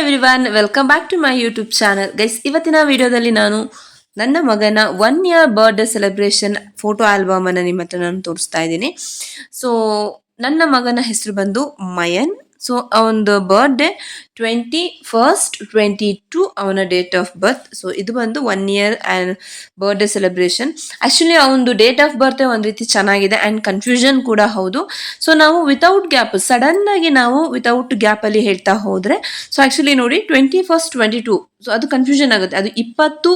Everyone welcome back to my YouTube channel guys ಇವತ್ತಿನ ವಿಡಿಯೋದಲ್ಲಿ ನಾನು ನನ್ನ ಮಗನ one year birthday celebration photo album ಅನ್ನು ನಿಮ್ಮ ಹತ್ರ ನಾನು ತೋರಿಸ್ತಾ ಇದ್ದೀನಿ. ಸೊ ನನ್ನ ಮಗನ ಹೆಸರು ಬಂದು ಮಯನ್. ಸೊ ಅವನದು birthday twenty first twenty two ಅವನ ಡೇಟ್ ಆಫ್ ಬರ್ತ್ ಸೊ ಇದು ಬಂದು one year and birthday celebration actually ಅವನದು ಡೇಟ್ ಆಫ್ ಬರ್ತ್ ಒಂದು ರೀತಿ ಚೆನ್ನಾಗಿದೆ ಆ್ಯಂಡ್ ಕನ್ಫ್ಯೂಷನ್ ಕೂಡ ಹೌದು. ಸೊ ನಾವು ವಿತೌಟ್ ಗ್ಯಾಪ್ ಸಡನ್ನಾಗಿ ನಾವು ವಿತೌಟ್ ಗ್ಯಾಪಲ್ಲಿ ಹೇಳ್ತಾ ಹೋದರೆ ಸೊ ಆ್ಯಕ್ಚುಲಿ ನೋಡಿ twenty first twenty two so ಅದು ಕನ್ಫ್ಯೂಷನ್ ಆಗುತ್ತೆ. ಅದು ಇಪ್ಪತ್ತು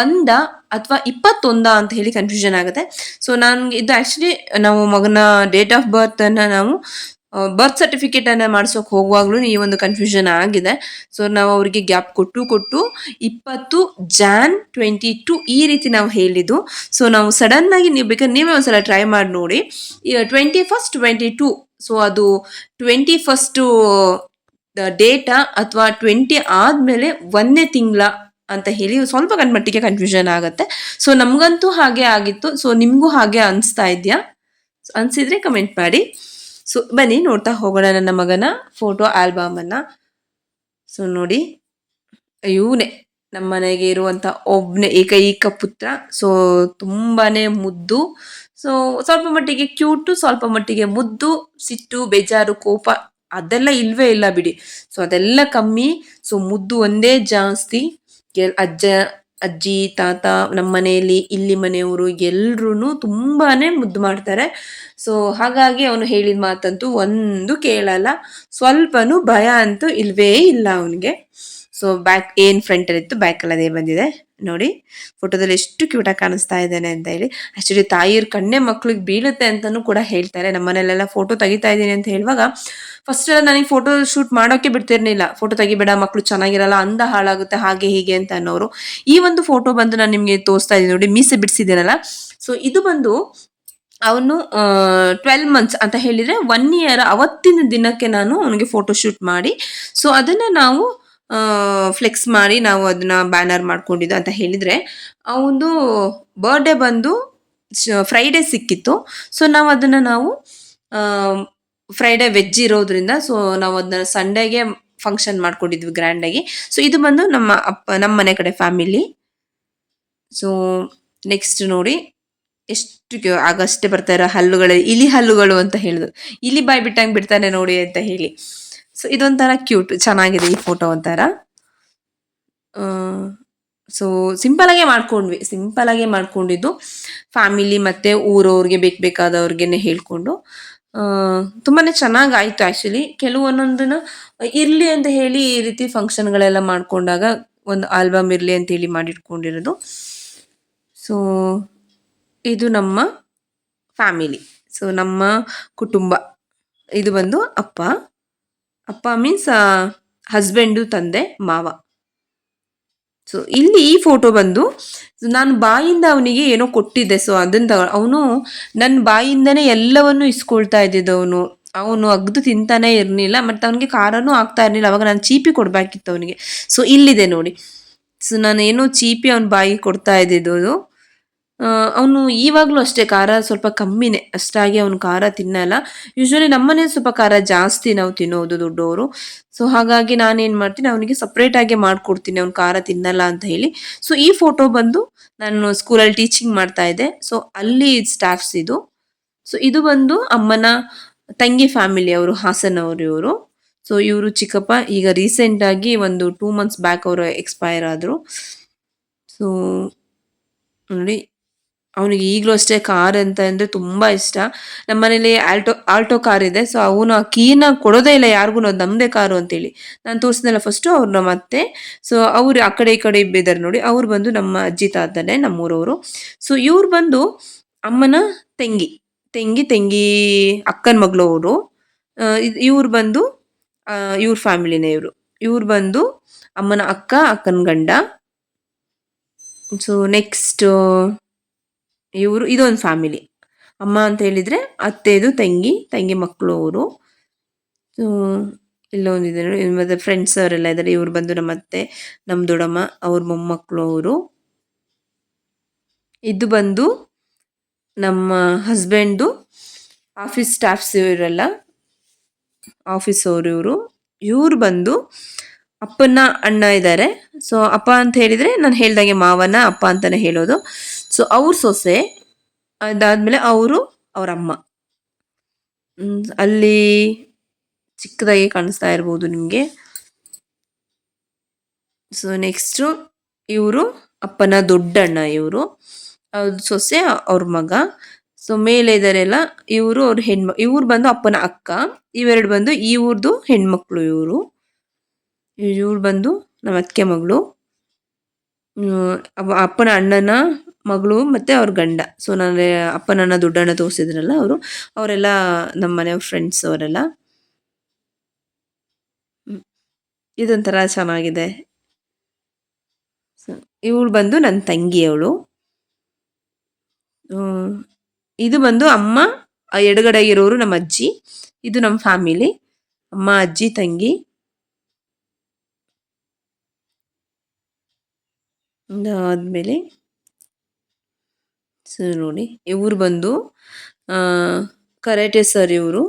ಒಂದ ಅಥವಾ ಇಪ್ಪತ್ತೊಂದ ಅಂತ ಹೇಳಿ ಕನ್ಫ್ಯೂಷನ್ ಆಗುತ್ತೆ. ಸೊ ನನಗೆ ಇದು ಆ್ಯಕ್ಚುಲಿ ನಾವು ಮಗನ ಡೇಟ್ ಆಫ್ ಬರ್ತನ್ನು ನಾವು ಬರ್ತ್ ಸರ್ಟಿಫಿಕೇಟ್ ಅನ್ನ ಮಾಡ್ಸೋಕೆ ಹೋಗುವಾಗಲೂ ಈ ಒಂದು ಕನ್ಫ್ಯೂಷನ್ ಆಗಿದೆ. ಸೊ ನಾವು ಅವರಿಗೆ ಗ್ಯಾಪ್ ಕೊಟ್ಟು ಕೊಟ್ಟು ಇಪ್ಪತ್ತು ಜಾನ್ ಟ್ವೆಂಟಿ ಟು ಈ ರೀತಿ ನಾವು ಹೇಳಿದ್ದು. ಸೊ ನಾವು ಸಡನ್ ಆಗಿ ನೀವು ಬೇಕಾದ್ರೆ ನೀವೇ ಒಂದ್ಸಲ ಟ್ರೈ ಮಾಡಿ ನೋಡಿ. Twenty first twenty two so ಅದು ಟ್ವೆಂಟಿ ಫಸ್ಟು ಡೇಟಾ ಅಥವಾ ಟ್ವೆಂಟಿ ಆದ್ಮೇಲೆ ಒಂದನೇ ತಿಂಗಳ ಅಂತ ಹೇಳಿ ಸ್ವಲ್ಪ ಕಣ್ಮಟ್ಟಿಗೆ ಕನ್ಫ್ಯೂಷನ್ ಆಗುತ್ತೆ. ಸೊ ನಮಗಂತೂ ಹಾಗೆ ಆಗಿತ್ತು. ಸೊ ನಿಮಗೂ ಹಾಗೆ ಅನಿಸ್ತಾ ಇದೆಯಾ? ಅನಿಸಿದ್ರೆ ಕಮೆಂಟ್ ಮಾಡಿ. ಸೊ ಬನ್ನಿ ನೋಡ್ತಾ ಹೋಗೋಣ ನನ್ನ ಮಗನ ಫೋಟೋ ಆಲ್ಬಮನ್ನು ಸೊ ನೋಡಿ. ಇವನೇ ನಮ್ಮ ಮನೆಗೆ ಇರುವಂಥ ಒಬ್ಬನೇ ಏಕೈಕ ಪುತ್ರ. ಸೊ ತುಂಬಾನೇ ಮುದ್ದು. ಸೊ ಸ್ವಲ್ಪ ಮಟ್ಟಿಗೆ ಕ್ಯೂಟು ಸ್ವಲ್ಪ ಮಟ್ಟಿಗೆ ಮುದ್ದು, ಸಿಟ್ಟು, ಬೇಜಾರು, ಕೋಪ ಅದೆಲ್ಲ ಇಲ್ವೇ ಇಲ್ಲ ಬಿಡಿ. ಸೊ ಅದೆಲ್ಲ ಕಮ್ಮಿ. ಸೊ ಮುದ್ದು ಒಂದೇ ಜಾಸ್ತಿ. ಅಜ್ಜ ಅಜ್ಜಿ, ತಾತ ನಮ್ಮ ಮನೆಯಲ್ಲಿ, ಇಲ್ಲಿ ಮನೆಯವರು ಎಲ್ಲರೂ ತುಂಬಾನೇ ಮುದ್ದು ಮಾಡ್ತಾರೆ. ಸೊ ಹಾಗಾಗಿ ಅವನು ಹೇಳಿದ ಮಾತಂತೂ ಒಂದು ಕೇಳಲ್ಲ. ಸ್ವಲ್ಪನೂ ಭಯ ಅಂತೂ ಇಲ್ವೇ ಇಲ್ಲ ಅವನಿಗೆ. ಸೊ ಬ್ಯಾಕ್ ಏನ್ ಫ್ರಂಟ್ ಅಲ್ಲಿ ಇತ್ತು ಬ್ಯಾಕ್ ಅಲ್ಲಿ ಅದೇ ಬಂದಿದೆ. ನೋಡಿ ಫೋಟೋದಲ್ಲಿ ಎಷ್ಟು ಕ್ಯೂಟಾಗಿ ಕಾಣಿಸ್ತಾ ಇದ್ದಾನೆ ಅಂತ ಹೇಳಿ. ಆಕ್ಚುಲಿ ತಾಯಿಯರ್ ಕಣ್ಣೆ ಮಕ್ಳಿಗೆ ಬೀಳುತ್ತೆ ಅಂತಾನು ಕೂಡ ಹೇಳ್ತಾರೆ ನಮ್ಮ ಮನೇಲೆಲ್ಲ ಫೋಟೋ ತೆಗಿತಾ ಇದ್ದೀನಿ ಅಂತ ಹೇಳುವಾಗ ಫಸ್ಟ್ ಎಲ್ಲ ನನಗೆ ಫೋಟೋ ಶೂಟ್ ಮಾಡೋಕೆ ಬಿಡ್ತಿರ್ಲಿಲ್ಲ. ಫೋಟೋ ತೆಗಿಬೇಡ, ಮಕ್ಳು ಚೆನ್ನಾಗಿರಲ್ಲ, ಅಂದ ಹಾಳಾಗುತ್ತೆ, ಹಾಗೆ ಹೀಗೆ ಅಂತ ಅನ್ನೋರು. ಈ ಒಂದು ಫೋಟೋ ಬಂದು ನಾನು ನಿಮಗೆ ತೋರಿಸ್ತಾ ಇದ್ದೀನಿ ನೋಡಿ ಮೀಸೆ ಬಿಡಿಸಿದ್ದೀನಲ್ಲ. ಸೊ ಇದು ಬಂದು ಅವನು ಟ್ವೆಲ್ ಮಂತ್ಸ್ ಅಂತ ಹೇಳಿದರೆ ಒನ್ ಇಯರ್ ಅವತ್ತಿನ ದಿನಕ್ಕೆ ನಾನು ಅವನಿಗೆ ಫೋಟೋ ಶೂಟ್ ಮಾಡಿ. ಸೊ ಅದನ್ನು ನಾವು ಫ್ಲೆಕ್ಸ್ ಮಾಡಿ ನಾವು ಅದನ್ನ ಬ್ಯಾನರ್ ಮಾಡ್ಕೊಂಡಿದ್ದು ಅಂತ ಹೇಳಿದ್ರೆ ಅವನು ಬರ್ಡೇ ಬಂದು ಫ್ರೈಡೇ ಸಿಕ್ಕಿತ್ತು. ಸೊ ನಾವು ಅದನ್ನ ನಾವು ಫ್ರೈಡೇ ವೆಜ್ ಇರೋದ್ರಿಂದ ಸೊ ನಾವು ಅದನ್ನ ಸಂಡೇಗೆ ಫಂಕ್ಷನ್ ಮಾಡ್ಕೊಂಡಿದ್ವಿ ಗ್ರ್ಯಾಂಡ್ ಆಗಿ. ಸೊ ಇದು ಬಂದು ನಮ್ಮ ಅಪ್ಪ, ನಮ್ಮ ಮನೆ ಕಡೆ ಫ್ಯಾಮಿಲಿ ಸೊ ನೆಕ್ಸ್ಟ್ ನೋಡಿ, ಎಷ್ಟು ಆಗಷ್ಟೇ ಬರ್ತಾ ಇರೋ ಹಲ್ಲುಗಳು, ಇಲಿ ಹಲ್ಲುಗಳು ಅಂತ ಹೇಳಿದ್ರು. ಇಲಿ ಬಾಯ್ ಬಿಟ್ಟಂಗೆ ಬಿಡ್ತಾನೆ ನೋಡಿ ಅಂತ ಹೇಳಿ. ಸೊ ಇದೊಂಥರ ಕ್ಯೂಟ್ ಚೆನ್ನಾಗಿದೆ ಈ ಫೋಟೋ ಒಂಥರ. ಸೊ ಸಿಂಪಲ್ ಆಗೇ ಮಾಡ್ಕೊಂಡ್ವಿ. ಸಿಂಪಲ್ ಆಗೇ ಮಾಡ್ಕೊಂಡಿದ್ದು. ಫ್ಯಾಮಿಲಿ ಮತ್ತೆ ಊರವ್ರಿಗೆ ಬೇಕು ಬೇಕಾದವ್ರಿಗೆನೆ ಹೇಳ್ಕೊಂಡು. ತುಂಬಾ ತುಂಬಾನೇ ಚೆನ್ನಾಗಿ ಆಯ್ತು ಆಕ್ಚುಲಿ ಇರಲಿ ಇರ್ಲಿ ಅಂತ ಹೇಳಿ ಈ ರೀತಿ ಫಂಕ್ಷನ್ಗಳೆಲ್ಲ ಮಾಡಿಕೊಂಡಾಗ ಒಂದು ಆಲ್ಬಮ್ ಇರಲಿ ಅಂತ ಹೇಳಿ ಮಾಡಿಟ್ಕೊಂಡಿರೋದು. ಸೊ ಇದು ನಮ್ಮ ಫ್ಯಾಮಿಲಿ ಸೊ ನಮ್ಮ ಕುಟುಂಬ. ಇದು ಬಂದು ಅಪ್ಪ. ಅಪ್ಪ ಮೀನ್ಸ್ ಹಸ್ಬೆಂಡು ತಂದೆ, ಮಾವ. ಸೊ ಇಲ್ಲಿ ಈ ಫೋಟೋ ಬಂದು, ನಾನು ಬಾಯಿಂದ ಅವನಿಗೆ ಏನೋ ಕೊಟ್ಟಿದ್ದೆ. ಸೊ ಅದನ್ನ ಅವನು ನನ್ನ ಬಾಯಿಂದನೇ ಎಲ್ಲವನ್ನು ಇಸ್ಕೊಳ್ತಾ ಅವನು. ಅವನು ಅಗ್ದು ತಿಂತಾನೆ ಇರಲಿಲ್ಲ, ಮತ್ತು ಅವನಿಗೆ ಖಾರನೂ ಆಗ್ತಾ ಇರಲಿಲ್ಲ. ಅವಾಗ ನಾನು ಚೀಪಿ ಕೊಡಬೇಕಿತ್ತು ಅವನಿಗೆ. ಸೊ ಇಲ್ಲಿದೆ ನೋಡಿ. ಸೊ ನಾನು ಏನೋ ಚೀಪಿ ಅವನ ಬಾಯಿಗೆ ಕೊಡ್ತಾ ಇದ್ದಿದ್ದು. ಅವನು ಇವಾಗಲೂ ಅಷ್ಟೇ ಖಾರ, ಸ್ವಲ್ಪ ಕಮ್ಮಿನೇ. ಅಷ್ಟಾಗಿ ಅವನು ಖಾರ ತಿನ್ನಲ್ಲ. ಯೂಶ್ವಲಿ ನಮ್ಮನೆ ಸ್ವಲ್ಪ ಖಾರ ಜಾಸ್ತಿ ನಾವು ತಿನ್ನೋದು ದೊಡ್ಡವರು ಸೊ ಹಾಗಾಗಿ ನಾನೇನು ಮಾಡ್ತೀನಿ, ಅವನಿಗೆ ಸಪ್ರೇಟಾಗಿ ಮಾಡ್ಕೊಡ್ತೀನಿ, ಅವ್ನು ಖಾರ ತಿನ್ನಲ್ಲ ಅಂತ ಹೇಳಿ. ಸೊ ಈ ಫೋಟೋ ಬಂದು ನಾನು ಸ್ಕೂಲಲ್ಲಿ ಟೀಚಿಂಗ್ ಮಾಡ್ತಾ ಇದ್ದೆ. ಸೊ ಅಲ್ಲಿ ಸ್ಟಾಫ್ಸ್ ಇದು. ಸೊ ಇದು ಬಂದು ಅಮ್ಮನ ತಂಗಿ ಫ್ಯಾಮಿಲಿ ಅವರು ಹಾಸನವರು ಇವರು. ಸೊ ಇವರು ಚಿಕ್ಕಪ್ಪ, ಈಗ ರೀಸೆಂಟ್ ಆಗಿ ಒಂದು ಟೂ ಮಂತ್ಸ್ ಬ್ಯಾಕ್ ಅವರು ಎಕ್ಸ್ಪೈರ್ ಆದರು. ಸೊ ನೋಡಿ ಅವನಿಗೆ ಈಗಲೂ ಅಷ್ಟೇ ಕಾರ್ ಅಂತ ಅಂದರೆ ತುಂಬ ಇಷ್ಟ. ನಮ್ಮ ಮನೇಲಿ ಆಲ್ಟೋ ಆಲ್ಟೋ ಕಾರ್ ಇದೆ. ಸೊ ಅವನು ಆ ಕೀನ ಕೊಡೋದೇ ಇಲ್ಲ ಯಾರಿಗೂ ಅದು ನಮ್ಮದೇ ಕಾರು ಅಂತೇಳಿ. ನಾನು ತೋರಿಸಿದ್ನಲ್ಲ ಫಸ್ಟು ಅವ್ರನ್ನ ಮತ್ತೆ. ಸೊ ಅವ್ರು ಆ ಕಡೆ ಈ ಕಡೆ ಇಬ್ಬಿದ್ದಾರೆ ನೋಡಿ. ಅವ್ರು ಬಂದು ನಮ್ಮ ಅಜ್ಜಿ ತಾತನೇ, ನಮ್ಮೂರವರು. ಸೊ ಇವ್ರು ಬಂದು ಅಮ್ಮನ ತಂಗಿ ತಂಗಿ ತಂಗಿ, ಅಕ್ಕನ ಮಗಳು ಅವರು. ಇವ್ರು ಬಂದು ಇವ್ರ ಫ್ಯಾಮಿಲಿನೇ ಇವರು. ಇವ್ರು ಬಂದು ಅಮ್ಮನ ಅಕ್ಕ, ಅಕ್ಕನ ಗಂಡ. ಸೊ ನೆಕ್ಸ್ಟ್ ಇವರು, ಇದೊಂದು ಫ್ಯಾಮಿಲಿ ಅಮ್ಮ ಅಂತ ಹೇಳಿದ್ರೆ ಅತ್ತೆದು, ತಂಗಿ ತಂಗಿ ಮಕ್ಕಳು ಅವರು. ಸೊ ಇಲ್ಲೊಂದಿದೆ ನೋಡಿ ಮತ್ತೆ ಫ್ರೆಂಡ್ಸ್ ಅವರೆಲ್ಲ ಇದ್ದಾರೆ ಇವ್ರು ಬಂದು ನಮ್ಮ ಅತ್ತೆ, ನಮ್ಮ ದೊಡ್ಡಮ್ಮ, ಅವ್ರ ಮೊಮ್ಮಕ್ಕಳು ಅವರು. ಇದು ಬಂದು ನಮ್ಮ ಹಸ್ಬೆಂಡು ಆಫೀಸ್ ಸ್ಟಾಫ್ಸ್ ಇವರೆಲ್ಲ ಆಫೀಸ್ ಅವರು ಇವರು. ಇವ್ರು ಬಂದು ಅಪ್ಪನ ಅಣ್ಣ ಇದ್ದಾರೆ ಸೊ ಅಪ್ಪ ಅಂತ ಹೇಳಿದರೆ ನಾನು ಹೇಳ್ದಂಗೆ ಮಾವನ ಅಪ್ಪ ಅಂತಲೇ ಹೇಳೋದು. ಸೊ ಅವ್ರ ಸೊಸೆ ಅದಾದಮೇಲೆ ಅವರು ಅವರ ಅಮ್ಮ. ಅಲ್ಲಿ ಚಿಕ್ಕದಾಗಿ ಕಾಣಿಸ್ತಾ ಇರ್ಬೋದು ನಿಮಗೆ. ಸೊ ನೆಕ್ಸ್ಟು ಇವರು ಅಪ್ಪನ ದೊಡ್ಡಣ್ಣ ಇವರು. ಅವ್ರ ಸೊಸೆ, ಅವ್ರ ಮಗ. ಸೊ ಮೇಲೆ ಇದ್ದಾರೆಲ್ಲ ಇವರು ಅವ್ರ ಹೆಣ್ಮ, ಇವ್ರು ಬಂದು ಅಪ್ಪನ ಅಕ್ಕ. ಇವೆರಡು ಬಂದು ಈ ಊರ್ದು ಹೆಣ್ಮಕ್ಳು ಇವರು. ಇವ್ರು ಬಂದು ನಮ್ಮ ಅತ್ತಿಗೆ ಮಗಳು. ಅಪ್ಪನ ಅಣ್ಣನ ಮಗಳು ಮತ್ತೆ ಅವ್ರ ಗಂಡ. ಸೊ ನಾನು ಅಪ್ಪನನ್ನ ದುಡ್ಡನ್ನು ತೋರಿಸಿದ್ರಲ್ಲ ಅವರು. ಅವರೆಲ್ಲ ನಮ್ಮ ಮನೆಯವ್ರ ಫ್ರೆಂಡ್ಸ್ ಅವರೆಲ್ಲ. ಇದೊಂಥರ ಚೆನ್ನಾಗಿದೆ. ಇವಳು ಬಂದು ನನ್ನ ತಂಗಿ ಅವಳು. ಇದು ಬಂದು ಅಮ್ಮ ಎಡಗಡೆ ಇರೋರು ನಮ್ಮ ಅಜ್ಜಿ. ಇದು ನಮ್ಮ ಫ್ಯಾಮಿಲಿ ಅಮ್ಮ, ಅಜ್ಜಿ, ತಂಗಿ. ಆದಮೇಲೆ ಸೊ ನೋಡಿ ಇವ್ರು ಬಂದು ಕರಾಟೆ ಸರ್ ಇವರು.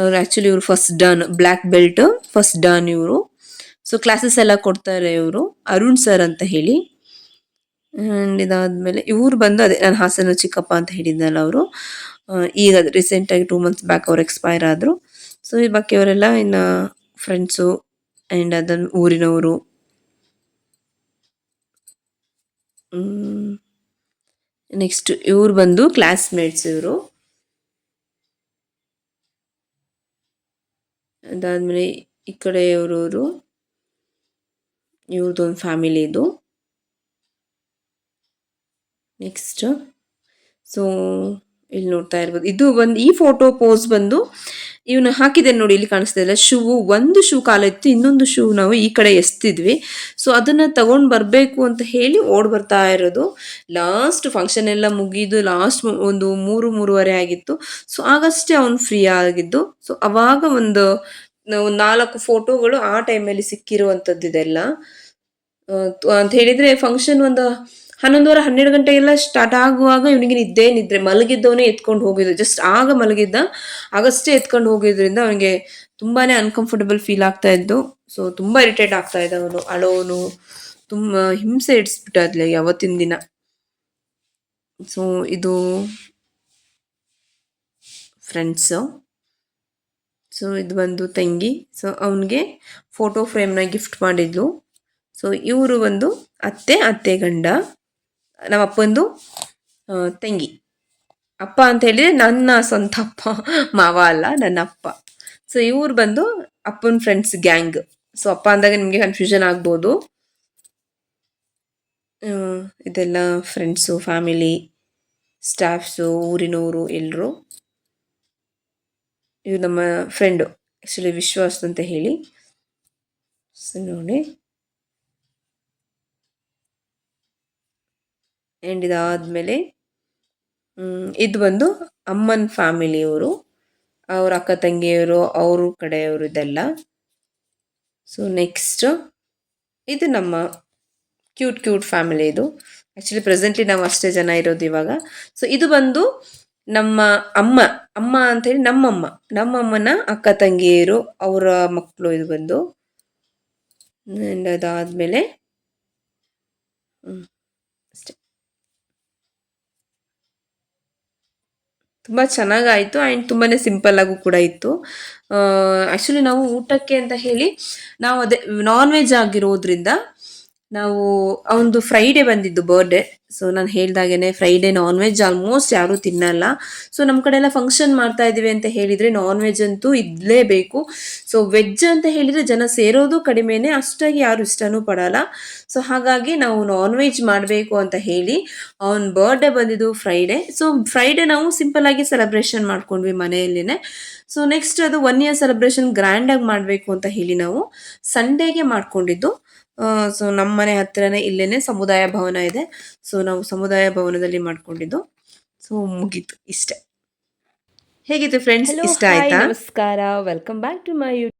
ಅವ್ರು ಆ್ಯಕ್ಚುಲಿ ಇವರು first dan black belt first dan ಇವರು. ಸೊ ಕ್ಲಾಸಸ್ ಎಲ್ಲ ಕೊಡ್ತಾರೆ ಇವರು. ಅರುಣ್ ಸರ್ ಅಂತ ಹೇಳಿ. ಆ್ಯಂಡ್ ಇದಾದಮೇಲೆ ಇವ್ರು ಬಂದು ಅದೇ, ನಾನು ಹಾಸನ ಚಿಕ್ಕಪ್ಪ ಅಂತ ಹೇಳಿದ್ನಲ್ಲ ಅವರು. ಈಗ ರೀಸೆಂಟಾಗಿ ಟೂ ಮಂತ್ಸ್ ಬ್ಯಾಕ್ ಅವ್ರು ಎಕ್ಸ್ಪೈರ್ ಆದರು. ಸೊ ಈ ಬಾಕಿಯವರೆಲ್ಲ ಇನ್ನು ಫ್ರೆಂಡ್ಸು ಆ್ಯಂಡ್ ಅದನ್ನು ಊರಿನವರು. ನೆಕ್ಸ್ಟ್ ಇವ್ರು ಬಂದು ಕ್ಲಾಸ್ಮೇಟ್ಸ್ ಇವರು. ಅದಾದಮೇಲೆ ಈ ಕಡೆ ಇವ್ರವರು. ಇವ್ರದ್ದೊಂದು ಫ್ಯಾಮಿಲಿ ಇದು. ನೆಕ್ಸ್ಟ್ ಸೊ ಇಲ್ಲಿ ನೋಡ್ತಾ ಇರ್ಬೋದು. ಇದು ಬಂದು, ಈ ಫೋಟೋ ಪೋಸ್ ಬಂದು ಇವನು ಹಾಕಿದೆ ನೋಡಿ, ಇಲ್ಲಿ ಕಾಣಿಸ್ತಾ ಇಲ್ಲ ಶೂ ಒಂದು ಶೂ ಕಾಲಿತ್ತು ಇನ್ನೊಂದು ಶೂ ನಾವು ಈ ಕಡೆ ಎಸ್ತಿದ್ವಿ. ಸೊ ಅದನ್ನ ತಗೊಂಡು ಬರಬೇಕು ಅಂತ ಹೇಳಿ ಓಡ್ ಬರ್ತಾ ಇರೋದು. ಲಾಸ್ಟ್ ಫಂಕ್ಷನ್ ಎಲ್ಲ ಮುಗಿದು ಲಾಸ್ಟ್ ಒಂದು ಮೂರು, ಮೂರುವರೆ ಆಗಿತ್ತು. ಸೊ ಆಗಷ್ಟೇ ಅವನು ಫ್ರೀ ಆಗಿದ್ದು. ಸೊ ಅವಾಗ ಒಂದು ನಾಲ್ಕು ಫೋಟೋಗಳು ಆ ಟೈಮಲ್ಲಿ ಸಿಕ್ಕಿರುವಂಥದ್ದು ಇದೆಲ್ಲ ಅಂತ ಹೇಳಿದ್ರೆ ಫಂಕ್ಷನ್ ಒಂದು ಹನ್ನೊಂದುವರೆ, ಹನ್ನೆರಡು ಗಂಟೆಗೆಲ್ಲ ಸ್ಟಾರ್ಟ್ ಆಗುವಾಗ ಇವನಿಗೆ ನಿದ್ದೆ, ನಿದ್ರೆ. ಮಲಗಿದ್ದವನೇ ಎತ್ಕೊಂಡು ಹೋಗಿದ್ದು. ಜಸ್ಟ್ ಆಗ ಮಲಗಿದ್ದ, ಆಗಷ್ಟೇ ಎತ್ಕೊಂಡು ಹೋಗಿದ್ರಿಂದ ಅವನಿಗೆ ತುಂಬಾ ಅನ್ಕಂಫರ್ಟಬಲ್ ಫೀಲ್ ಆಗ್ತಾ ಇದ್ದು ಸೊ ತುಂಬಾ ಇರಿಟೇಟ್ ಆಗ್ತಾ ಇದ್ದ ಅವನು. ಅಳೋನು, ತುಂಬ ಹಿಂಸೆ ಇಡಿಸ್ಬಿಟ್ಟ ಅದ್ಲೆ ಯಾವತ್ತಿನ ದಿನ. ಸೊ ಇದು ಫ್ರೆಂಡ್ಸು ಸೊ ಇದು ಬಂದು ತಂಗಿ. ಸೊ ಅವನಿಗೆ ಫೋಟೋ ಫ್ರೇಮ್ನ ಗಿಫ್ಟ್ ಮಾಡಿದ್ಲು. ಸೊ ಇವರು ಬಂದು ಅತ್ತೆ ಅತ್ತೆ ಗಂಡ. ನಮ್ಮ ಅಪ್ಪಂದು ತಂಗಿ. ಅಪ್ಪ ಅಂತ ಹೇಳಿದ್ರೆ ನನ್ನ ಸ್ವಂತ ಅಪ್ಪ ಮಾವ ಅಲ್ಲ ನನ್ನ ಅಪ್ಪ ಸೊ ಇವ್ರು ಬಂದು ಅಪ್ಪನ ಫ್ರೆಂಡ್ಸ್ ಗ್ಯಾಂಗ್ ಸೊ ಅಪ್ಪ ಅಂದಾಗ ನಿಮಗೆ ಕನ್ಫ್ಯೂಷನ್ ಆಗ್ಬೋದು. ಇದೆಲ್ಲ ಫ್ರೆಂಡ್ಸು ಫ್ಯಾಮಿಲಿ ಸ್ಟಾಫ್ಸು ಊರಿನವರು ಎಲ್ಲರೂ ಇದು ನಮ್ಮ ಫ್ರೆಂಡು ಆ್ಯಕ್ಚುಲಿ ವಿಶ್ವಾಸ್ ಅಂತ ಹೇಳಿ. ಸೊ ನೋಡಿ. ಆ್ಯಂಡ್ ಇದಾದಮೇಲೆ ಇದು ಬಂದು ಅಮ್ಮನ ಫ್ಯಾಮಿಲಿಯವರು, ಅವ್ರ ಅಕ್ಕ ತಂಗಿಯವರು, ಅವ್ರ ಕಡೆಯವರು ಇದೆಲ್ಲ. ಸೊ ನೆಕ್ಸ್ಟ್ ಇದು ನಮ್ಮ ಕ್ಯೂಟ್ ಕ್ಯೂಟ್ ಫ್ಯಾಮಿಲಿ ಇದು. ಆ್ಯಕ್ಚುಲಿ ಪ್ರೆಸೆಂಟ್ಲಿ ನಾವು ಅಷ್ಟೇ ಜನ ಇರೋದು ಇವಾಗ. ಸೊ ಇದು ಬಂದು ನಮ್ಮ ಅಮ್ಮ ಅಮ್ಮ ಅಂಥೇಳಿ ನಮ್ಮಮ್ಮ, ನಮ್ಮಮ್ಮನ ಅಕ್ಕ ತಂಗಿಯರು, ಅವರ ಮಕ್ಕಳು ಇದು ಬಂದು. ಅದಾದಮೇಲೆ ಅಷ್ಟೇ ತುಂಬ ಚೆನ್ನಾಗಾಯಿತು ಆ್ಯಂಡ್ ತುಂಬಾ ಸಿಂಪಲ್ ಆಗು ಕೂಡ ಇತ್ತು. ಆ್ಯಕ್ಚುಲಿ ನಾವು ಊಟಕ್ಕೆ ಅಂತ ಹೇಳಿ ನಾವು ಅದೇ ನಾನ್ ವೆಜ್ ಆಗಿರೋದ್ರಿಂದ ನಾವು ಅವನದು ಫ್ರೈಡೇ ಬಂದಿದ್ದು ಬರ್ಡೇ ಸೊ ನಾನು ಹೇಳ್ದಾಗೇನೆ ಫ್ರೈಡೇ ನಾನ್ ವೆಜ್ ಆಲ್ಮೋಸ್ಟ್ ಯಾರೂ ತಿನ್ನಲ್ಲ. ಸೊ ನಮ್ಮ ಕಡೆ ಎಲ್ಲ ಫಂಕ್ಷನ್ ಮಾಡ್ತಾ ಇದೀವಿ ಅಂತ ಹೇಳಿದರೆ ನಾನ್ ವೆಜ್ ಅಂತೂ ಇದ್ಲೇಬೇಕು ಸೊ ವೆಜ್ ಅಂತ ಹೇಳಿದರೆ ಜನ ಸೇರೋದು ಕಡಿಮೆನೆ, ಅಷ್ಟಾಗಿ ಯಾರು ಇಷ್ಟನೂ ಪಡಲ್ಲ. ಸೊ ಹಾಗಾಗಿ ನಾವು ನಾನ್ ವೆಜ್ ಮಾಡಬೇಕು ಅಂತ ಹೇಳಿ ಅವನ್ ಬರ್ಡೇ ಬಂದಿದ್ದು ಫ್ರೈಡೇ ಸೊ ಫ್ರೈಡೇ ನಾವು ಸಿಂಪಲ್ ಆಗಿ ಸೆಲೆಬ್ರೇಷನ್ ಮಾಡ್ಕೊಂಡ್ವಿ ಮನೆಯಲ್ಲಿನೆ. ಸೊ ನೆಕ್ಸ್ಟ್ ಅದು ಒನ್ ಇಯರ್ ಸೆಲೆಬ್ರೇಷನ್ ಗ್ರ್ಯಾಂಡಾಗಿ ಮಾಡಬೇಕು ಅಂತ ಹೇಳಿ ನಾವು ಸಂಡೇಗೆ ಮಾಡ್ಕೊಂಡಿದ್ದು. ಸೊ ನಮ್ಮ ಮನೆ ಹತ್ರನೇ ಇಲ್ಲೇನೆ ಸಮುದಾಯ ಭವನ ಇದೆ. ಸೊ ನಾವು ಸಮುದಾಯ ಭವನದಲ್ಲಿ ಮಾಡ್ಕೊಂಡಿದ್ದು. ಸೊ ಮುಗೀತು ಇಷ್ಟೇ. ಹೇಗಿತ್ತು ಫ್ರೆಂಡ್ಸ್ ಇಷ್ಟ ಆಯ್ತಾ? ನಮಸ್ಕಾರ. Welcome back to my